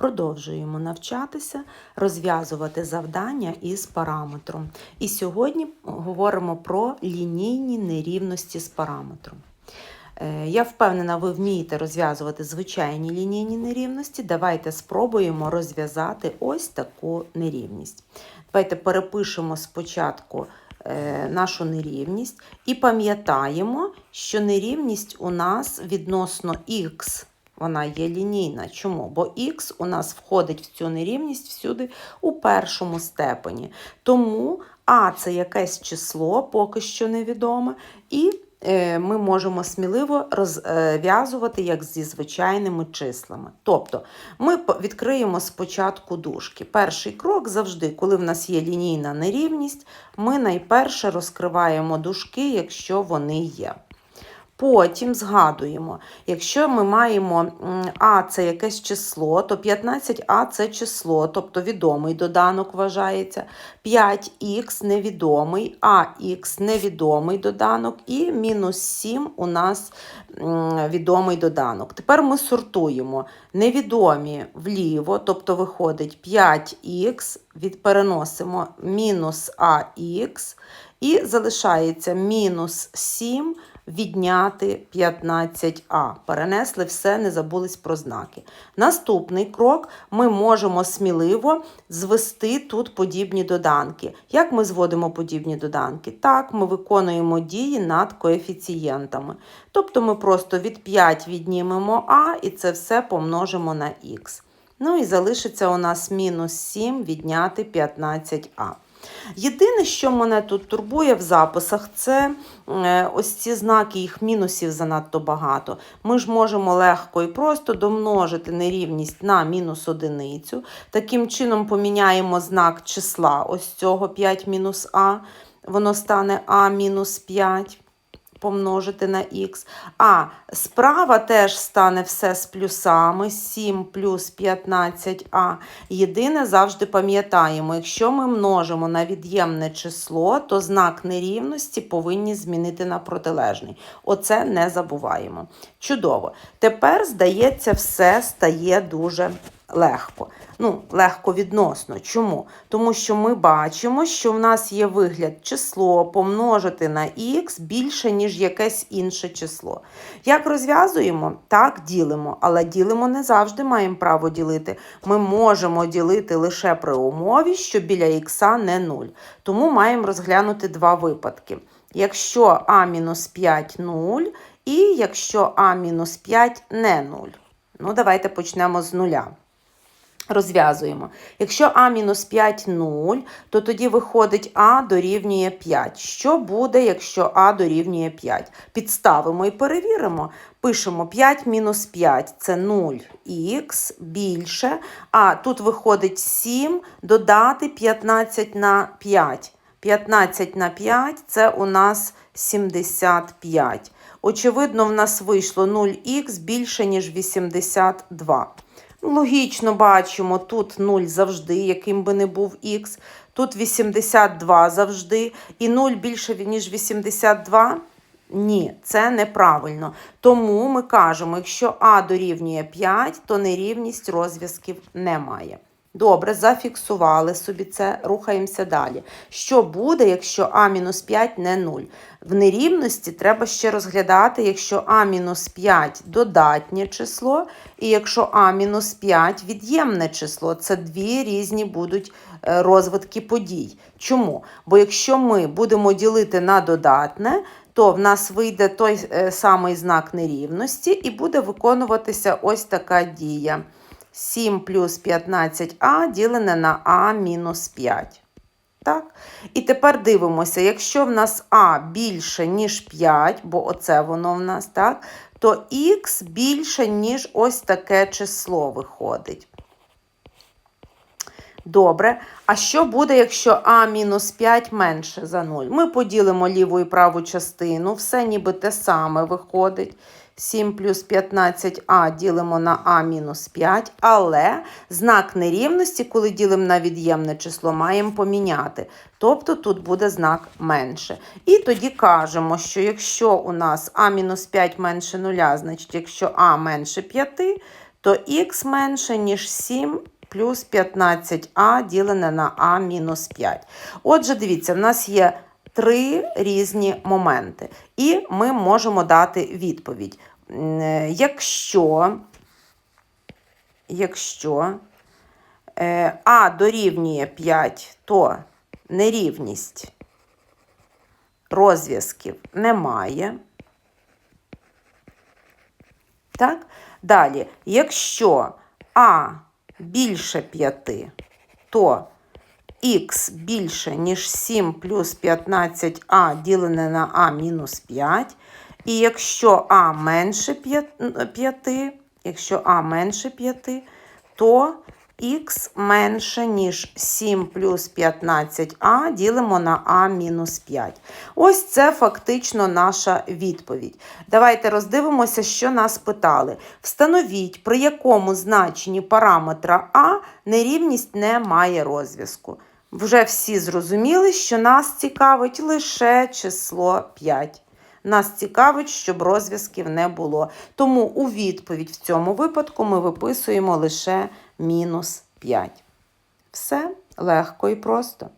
Продовжуємо навчатися, розв'язувати завдання із параметром. І сьогодні говоримо про лінійні нерівності з параметром. Е, Я впевнена, ви вмієте розв'язувати звичайні лінійні нерівності. Давайте спробуємо розв'язати ось таку нерівність. Давайте перепишемо спочатку е, нашу нерівність і пам'ятаємо, що нерівність у нас відносно х. Вона є лінійна. Чому? Бо х у нас входить в цю нерівність всюди у першому степені. Тому а це якесь число, поки що невідоме, і е, ми можемо сміливо розв'язувати як зі звичайними числами. Тобто ми відкриємо спочатку дужки. Перший крок завжди, коли в нас є лінійна нерівність, ми найперше розкриваємо дужки, якщо вони є. Потім згадуємо, якщо ми маємо А це якесь число, то 15А це число, тобто відомий доданок вважається. 5х невідомий, АХ невідомий доданок, і мінус 7 у нас відомий доданок. Тепер ми сортуємо невідомі вліво, тобто виходить 5х, переносимо мінус АХ, і залишається мінус 7 відняти 15а. Перенесли все, не забулись про знаки. Наступний крок ми можемо сміливо звести тут подібні доданки. Як ми зводимо подібні доданки? Так, ми виконуємо дії над коефіцієнтами. Тобто ми просто від 5 віднімемо а і це все помножимо на х. Ну і залишиться у нас мінус 7 відняти 15а. Єдине, що мене тут турбує в записах, це е, ось ці знаки, їх мінусів занадто багато. Ми ж можемо легко і просто домножити нерівність на мінус одиницю. Таким чином поміняємо знак числа ось цього 5 мінус а, воно стане а мінус 5 помножити на х. А справа теж стане все з плюсами 7 плюс 15а. Єдине, завжди пам'ятаємо, якщо ми множимо на від'ємне число, то знак нерівності повинні змінити на протилежний. Оце не забуваємо. Чудово. Тепер, здається, все стає дуже легко. Ну, легко відносно. Чому? Тому що ми бачимо, що в нас є вигляд число помножити на х більше, ніж якесь інше число. Як розв'язуємо? Так, ділимо, але ділимо не завжди маємо право ділити. Ми можемо ділити лише при умові, що біля х не 0. Тому маємо розглянути два випадки. Якщо а-5 0, і якщо а-5 не 0. Ну, давайте почнемо з нуля. Розв'язуємо. Якщо а мінус 5 0, то тоді виходить А дорівнює 5. Що буде, якщо А дорівнює 5? Підставимо і перевіримо. Пишемо 5 мінус 5 це 0х більше. А тут виходить 7 додати 15 на 5. 15 на 5 це у нас 75. Очевидно, в нас вийшло 0х більше, ніж 82. Логічно бачимо, тут 0 завжди, яким би не був х. Тут 82 завжди. І 0 більше, ніж 82? Ні, це неправильно. Тому ми кажемо, якщо А дорівнює 5, то нерівність розв'язків немає. Добре, зафіксували собі це, рухаємося далі. Що буде, якщо А-5 не 0? В нерівності треба ще розглядати, якщо А-5 додатнє число, і якщо А-5 від'ємне число. Це дві різні будуть е, розвитки подій. Чому? Бо якщо ми будемо ділити на додатне, то в нас вийде той е, самий знак нерівності і буде виконуватися ось така дія. 7 плюс 15а ділене на а мінус 5. Так? І тепер дивимося, якщо в нас а більше, ніж 5, бо оце воно в нас, так, то х більше, ніж ось таке число виходить. Добре. А що буде, якщо а мінус 5 менше за 0? Ми поділимо ліву і праву частину, все ніби те саме виходить. 7 плюс 15а ділимо на а мінус 5, але знак нерівності, коли ділимо на від'ємне число, маємо поміняти. Тобто тут буде знак менше. І тоді кажемо, що якщо у нас а мінус 5 менше 0, значить якщо а менше 5, то х менше, ніж 7 плюс 15а ділене на а мінус 5. Отже, дивіться, в нас є три різні моменти, і ми можемо дати відповідь. Е, Якщо, якщо е, а дорівнює 5, то нерівність розв'язків немає. Так? Далі, якщо А більше 5, то х більше, ніж 7 плюс 15а ділене на а мінус 5. І якщо а менше 5, якщо а менше 5, то х менше, ніж 7 плюс 15а ділимо на а мінус 5. Ось це фактично наша відповідь. Давайте роздивимося, що нас питали. Встановіть, при якому значенні параметра а нерівність не має розв'язку. Вже всі зрозуміли, що нас цікавить лише число 5. Нас цікавить, щоб розв'язків не було. Тому у відповідь в цьому випадку ми виписуємо лише мінус 5. Все легко і просто.